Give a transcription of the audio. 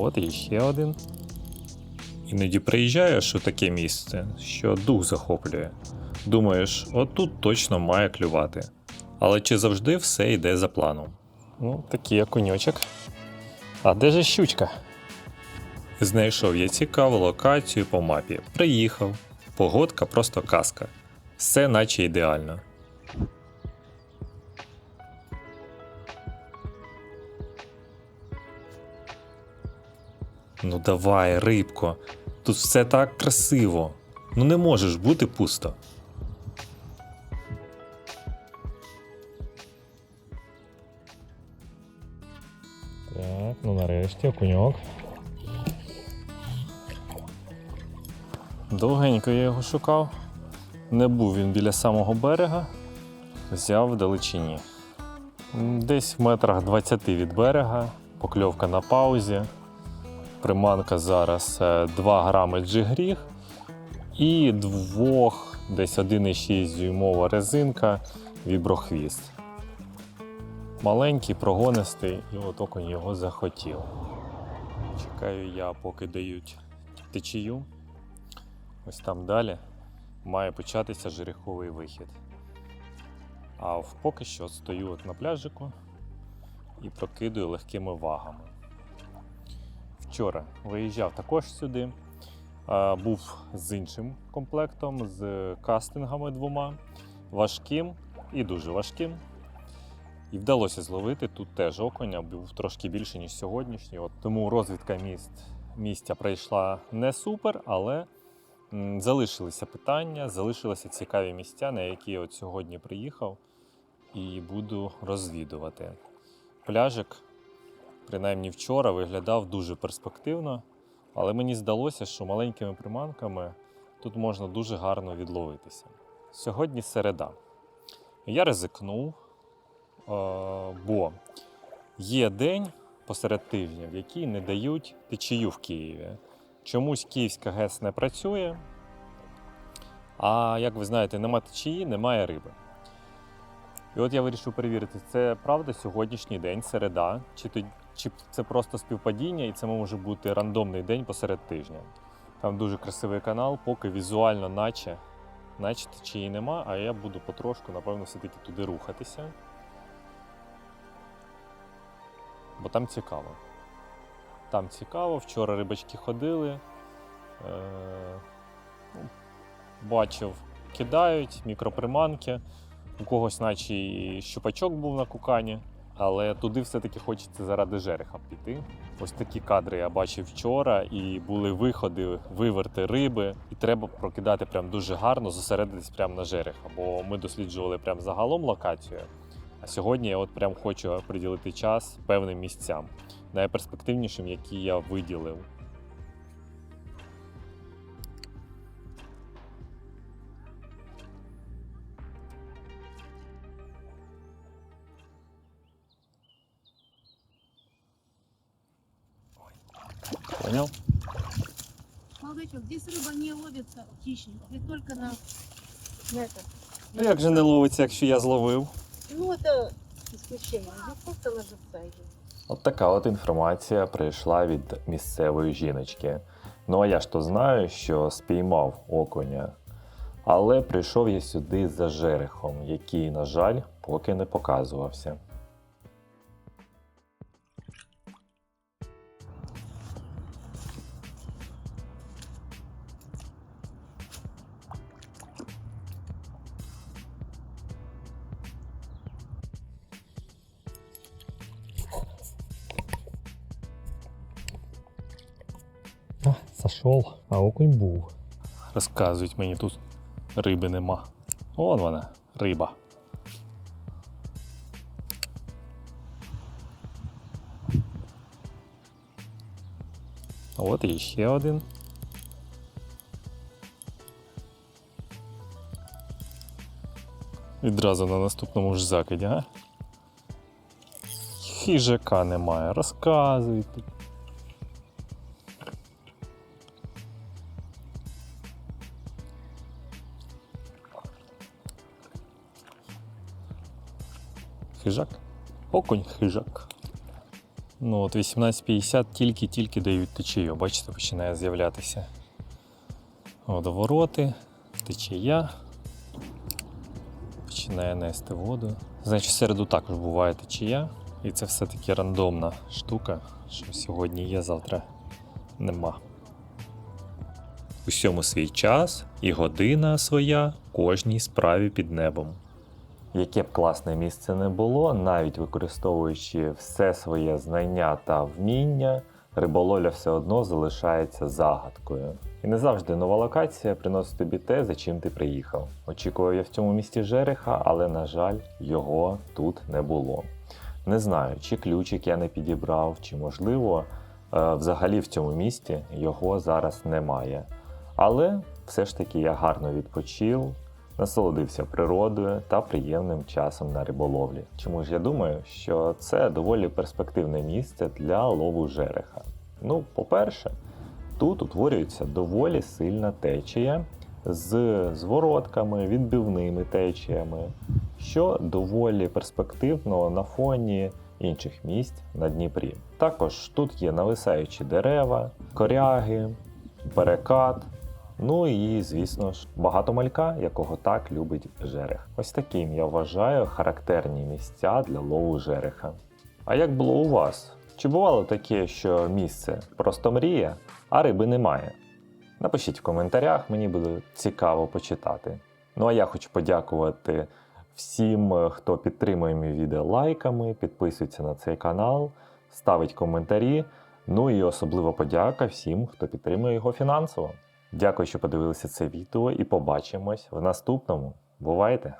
От і ще один. Іноді приїжджаєш у таке місце, що дух захоплює. Думаєш, отут точно має клювати. Але чи завжди все йде за планом? Ну, такий окуньочок. А де же щучка? Знайшов я цікаву локацію по мапі. Приїхав. Погодка просто казка. Все наче ідеально. Ну давай, рибко. Тут все так красиво. Ну не можеш бути пусто. Так, ну нарешті окуньок. Довгенько я його шукав. Не був він біля самого берега, взяв в далечині. Десь в метрах 20 від берега, покльовка на паузі. Приманка зараз е, 2 грами джигріг і двох, десь 1,6 дюймова резинка віброхвіст. Маленький, прогонистий, і от окунь його захотів. Чекаю я, поки дають течію. Ось там далі має початися жереховий вихід. А поки що стою от на пляжику і прокидую легкими вагами. Вчора виїжджав також сюди. Був з іншим комплектом, з кастингами двома, важким і дуже важким. І вдалося зловити тут теж окуня, був трошки більше, ніж сьогоднішній. От тому розвідка міст, місця пройшла не супер, але залишилися питання, залишилися цікаві місця, на які я от сьогодні приїхав і буду розвідувати. Пляжик, принаймні вчора, виглядав дуже перспективно, але мені здалося, що маленькими приманками тут можна дуже гарно відловитися. Сьогодні середа. Я ризикнув, е, бо є день посеред тижня, в який не дають течію в Києві. Чомусь Київська ГЕС не працює. А як ви знаєте, нема течії, немає риби. І от я вирішив перевірити, це правда сьогоднішній день, середа, чи, то, чи це просто співпадіння, і це може бути рандомний день посеред тижня. Там дуже красивий канал, поки візуально, наче, наче течії нема, а я буду потрошку, напевно, все-таки туди рухатися. Бо там цікаво. Там цікаво, вчора рибачки ходили. Е, ну, бачив, кидають мікроприманки. У когось, наче щупачок був на кукані, але туди все-таки хочеться заради жереха піти. Ось такі кадри я бачив вчора, і були виходи, виверти риби, і треба прокидати прям дуже гарно, зосередитись прямо на жереха. Бо ми досліджували прям загалом локацію. А сьогодні я от прям хочу приділити час певним місцям, найперспективнішим, які я виділив. Понял? Молодочок, здесь рыба не ловится хищник, здесь только на, на это. Ну як же не ловиться, якщо я зловив? Ну, это исключение, здесь просто ложится ее. От така от інформація прийшла від місцевої жіночки. Ну а я ж то знаю, що спіймав окуня. Але прийшов я сюди за жерехом, який, на жаль, поки не показувався. А, Сошов, а окунь був. Розказують мені тут риби нема. Вон вона, риба. От і ще один. Відразу на наступному ж закиді, а? Хижака немає, розказують Хижак? Окунь хижак. Ну, от 18.50 тільки-тільки дають течію. Бачите, починає з'являтися. Водовороти, течія. Починає нести воду. Значить, в середу також буває течія. І це все-таки рандомна штука, що сьогодні є, завтра нема. Усьому свій час і година своя кожній справі під небом. Яке б класне місце не було, навіть використовуючи все своє знання та вміння, риболовля все одно залишається загадкою. І не завжди нова локація приносить тобі те, за чим ти приїхав. Очікував я в цьому місті жереха, але, на жаль, його тут не було. Не знаю, чи ключик я не підібрав, чи можливо, е, взагалі в цьому місті його зараз немає. Але все ж таки я гарно відпочив, насолодився природою та приємним часом на риболовлі. Чому ж я думаю, що це доволі перспективне місце для лову жереха. Ну, по-перше, тут утворюється доволі сильна течія з зворотками, відбивними течіями, що доволі перспективно на фоні інших місць на Дніпрі. Також тут є нависаючі дерева, коряги, перекат. Ну і, звісно ж, багато малька, якого так любить жерех. Ось таким я вважаю характерні місця для лову жереха. А як було у вас? Чи бувало таке, що місце просто мрія, а риби немає? Напишіть в коментарях, мені буде цікаво почитати. Ну а я хочу подякувати всім, е, хто підтримує мій відео лайками, підписується на цей канал, ставить коментарі. Ну і особливо подяка всім, хто підтримує його фінансово. Дякую, що подивилися це відео і побачимось в наступному. Бувайте!